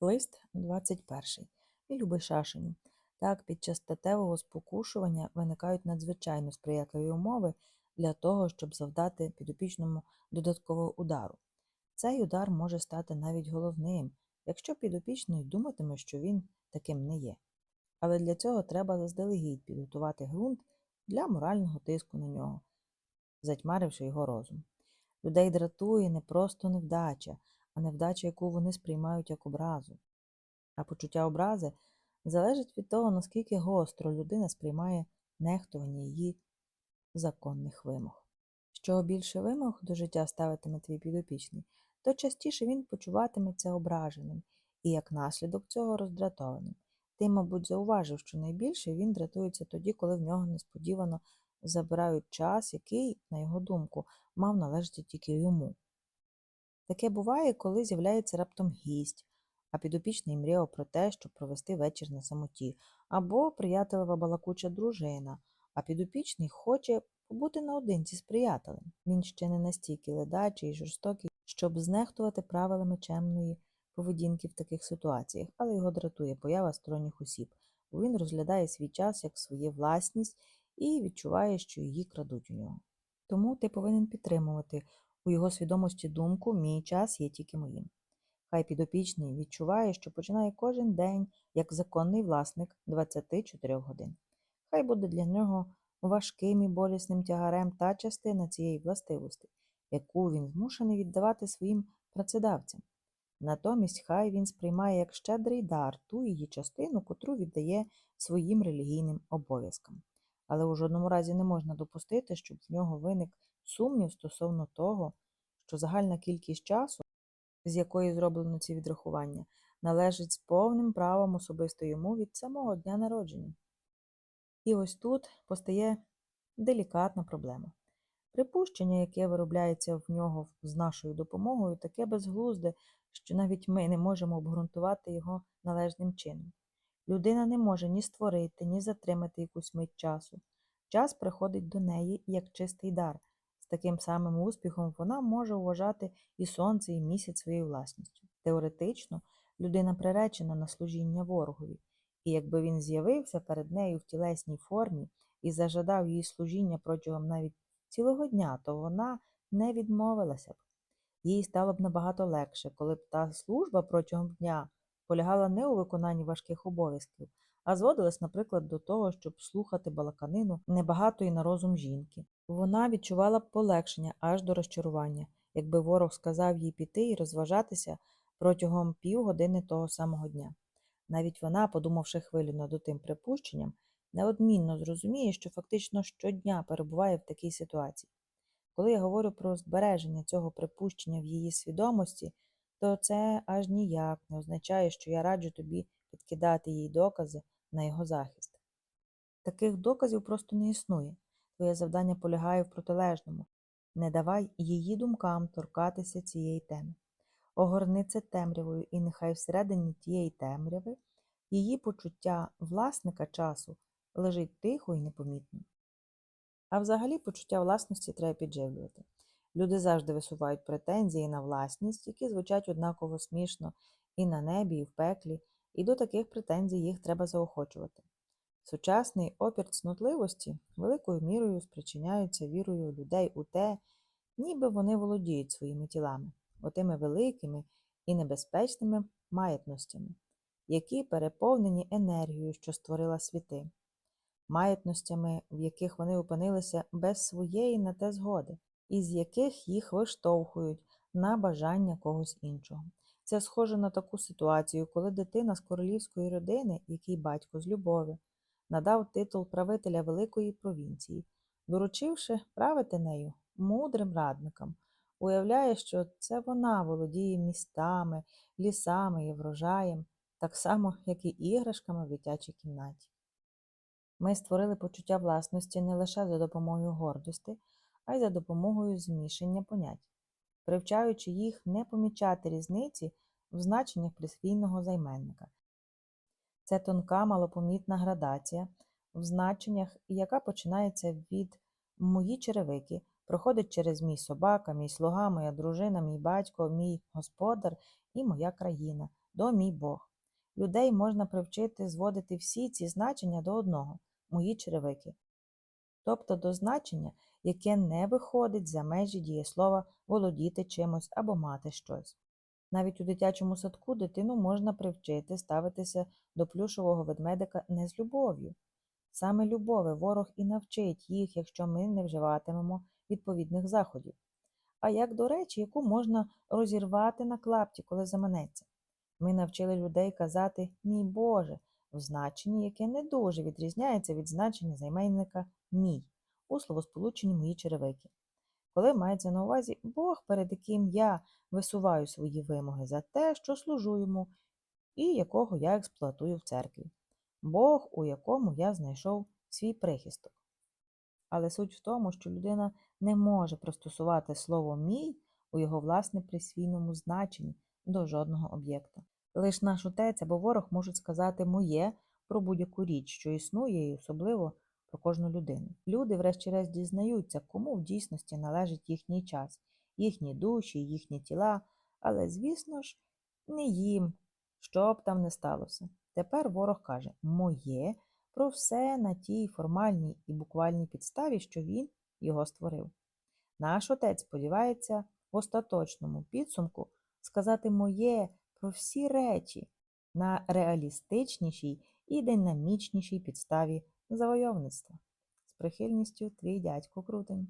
Лист 21. Мій любий Шашеню. Так, під час статевого спокушування виникають надзвичайно сприятливі умови для того, щоб завдати підопічному додаткового удару. Цей удар може стати навіть головним, якщо підопічний думатиме, що він таким не є. Але для цього треба заздалегідь підготувати ґрунт для морального тиску на нього, затьмаривши його розум. Людей дратує не просто невдача, а невдача, яку вони сприймають як образу. А почуття образи залежить від того, наскільки гостро людина сприймає нехтування її законних вимог. Що більше вимог до життя ставитиме твій підопічний, то частіше він почуватиметься ображеним і, як наслідок цього, роздратованим. Ти, мабуть, зауважив, що найбільше він дратується тоді, коли в нього несподівано забирають час, який, на його думку, мав належати тільки йому. Таке буває, коли з'являється раптом гість, а підопічний мріяв про те, щоб провести вечір на самоті, або приятелева балакуча дружина, а підопічний хоче побути наодинці з приятелем. Він ще не настільки ледачий і жорстокий, щоб знехтувати правилами чемної поведінки в таких ситуаціях, але його дратує поява сторонніх осіб, бо він розглядає свій час як своє власність і відчуває, що її крадуть у нього. Тому ти повинен підтримувати у його свідомості думку Мій час є тільки моїм. Хай підопічний відчуває, що починає кожен день як законний власник 24 годин. Хай буде для нього важким і болісним тягарем та частина цієї властивості, яку він змушений віддавати своїм працедавцям. Натомість хай він сприймає як щедрий дар ту її частину, котру віддає своїм релігійним обов'язкам. Але у жодному разі не можна допустити, щоб в нього виник сумнів стосовно того, що загальна кількість часу, з якої зроблено ці відрахування, належить з повним правом особисто йому від самого дня народження. І ось тут постає делікатна проблема. Припущення, яке виробляється в нього з нашою допомогою, таке безглузде, що навіть ми не можемо обґрунтувати його належним чином. Людина не може ні створити, ні затримати якусь мить часу. Час приходить до неї як чистий дар. З таким самим успіхом вона може вважати і сонце, і місяць своєю власністю. Теоретично, людина приречена на служіння ворогові, і якби він з'явився перед нею в тілесній формі і зажадав її служіння протягом навіть цілого дня, то вона не відмовилася б. Їй стало б набагато легше, коли б та служба протягом дня полягала не у виконанні важких обов'язків, а зводилась, наприклад, до того, щоб слухати балаканину небагатої на розум жінки. Вона відчувала полегшення аж до розчарування, якби ворог сказав їй піти і розважатися протягом півгодини того самого дня. Навіть вона, подумавши хвилю над тим припущенням, неодмінно зрозуміє, що фактично щодня перебуває в такій ситуації. Коли я говорю про збереження цього припущення в її свідомості, то це аж ніяк не означає, що я раджу тобі підкидати їй докази на його захист. Таких доказів просто не існує. Твоє завдання полягає в протилежному не давай її думкам торкатися цієї теми. Огорни це темрявою, і нехай всередині тієї темряви її почуття власника часу лежить тихо і непомітно. А взагалі почуття власності треба підживлювати. Люди завжди висувають претензії на власність, які звучать однаково смішно і на небі, і в пеклі, і до таких претензій їх треба заохочувати. Сучасний опір цнотливості великою мірою спричиняється вірою людей у те, ніби вони володіють своїми тілами, отими великими і небезпечними маятностями, які переповнені енергією, що створила світи, маятностями, в яких вони опинилися без своєї на те згоди, і з яких їх виштовхують на бажання когось іншого. Це схоже на таку ситуацію, коли дитина з королівської родини, який батько з любові, надав титул правителя великої провінції, доручивши правити нею мудрим радникам, уявляє, що це вона володіє містами, лісами і врожаєм, так само, як і іграшками в дитячій кімнаті. Ми створили почуття власності не лише за допомогою гордості, а й за допомогою змішання понять, привчаючи їх не помічати різниці в значеннях присвійного займенника. Це тонка малопомітна градація в значеннях, яка починається від мої черевики, проходить через мій собака, мій слуга, моя дружина, мій батько, мій господар і моя країна, до мій Бог. Людей можна привчити зводити всі ці значення до одного мої черевики, тобто до значення, яке не виходить за межі дієслова володіти чимось або мати щось. Навіть у дитячому садку дитину можна привчити ставитися до плюшового ведмедика не з любов'ю. Саме любови ворог і навчить їх, якщо ми не вживатимемо відповідних заходів. А як до речі, яку можна розірвати на клапті, коли заманеться. Ми навчили людей казати Мій Боже в значенні, яке не дуже відрізняється від значення займенника мій у словосполученні мої черевики. Коли мається на увазі Бог, перед яким я висуваю свої вимоги за те, що служу йому, і якого я експлуатую в церкві. Бог, у якому я знайшов свій прихисток. Але суть в тому, що людина не може пристосувати слово мій у його власне присвійному значенні до жодного об'єкта. Лиш наш отець або ворог можуть сказати моє про будь-яку річ, що існує, і особливо про кожну людину. Люди, врешті-решт, дізнаються, кому в дійсності належить їхній час, їхні душі, їхні тіла, але, звісно ж, не їм, що б там не сталося. Тепер ворог каже моє про все на тій формальній і буквальній підставі, що він його створив. Наш отець сподівається в остаточному підсумку сказати моє про всі речі на реалістичнішій і динамічнішій підставі завойовництва. З прихильністю твій дядько Крутень.